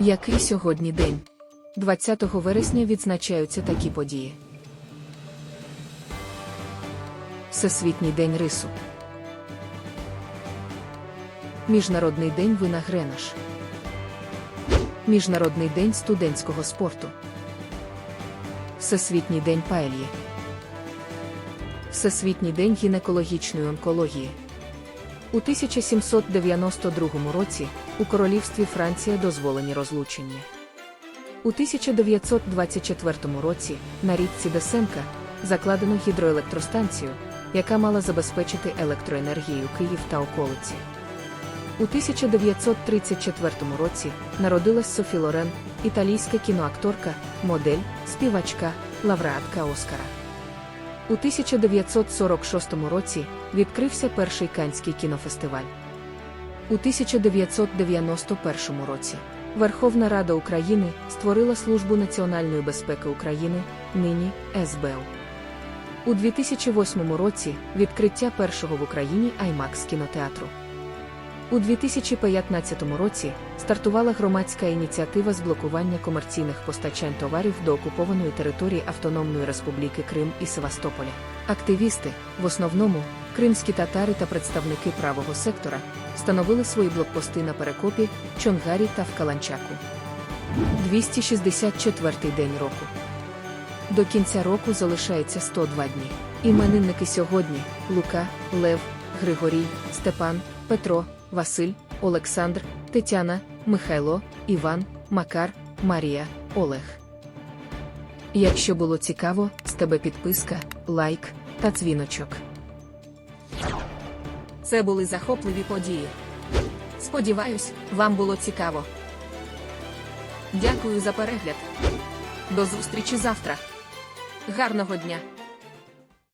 Який сьогодні день? 20 вересня відзначаються такі події. Всесвітній день рису. Міжнародний день вина Гренаш. Міжнародний день студентського спорту. Всесвітній день паельї. Всесвітній день гінекологічної онкології. У 1792 році у королівстві Франція дозволені розлучення. У 1924 році на річці Десенка закладено гідроелектростанцію, яка мала забезпечити електроенергією Київ та околиці. У 1934 році народилась Софі Лорен, італійська кіноакторка, модель, співачка, лауреатка Оскара. У 1946 році відкрився перший Канський кінофестиваль. У 1991 році Верховна Рада України створила Службу національної безпеки України, нині СБУ. У 2008 році відкриття першого в Україні IMAX кінотеатру. У 2015 році стартувала громадська ініціатива з блокування комерційних постачань товарів до окупованої території Автономної Республіки Крим і Севастополя. Активісти, в основному кримські татари та представники правого сектора, встановили свої блокпости на Перекопі, Чонгарі та в Каланчаку. 264-й день року. До кінця року залишається 102 дні. Іменинники сьогодні: Лука, Лев, Григорій, Степан, Петро, Василь, Олександр, Тетяна, Михайло, Іван, Макар, Марія, Олег. Якщо було цікаво, з тебе підписка, лайк та дзвіночок. Це були захопливі події. Сподіваюсь, вам було цікаво. Дякую за перегляд. До зустрічі завтра. Гарного дня!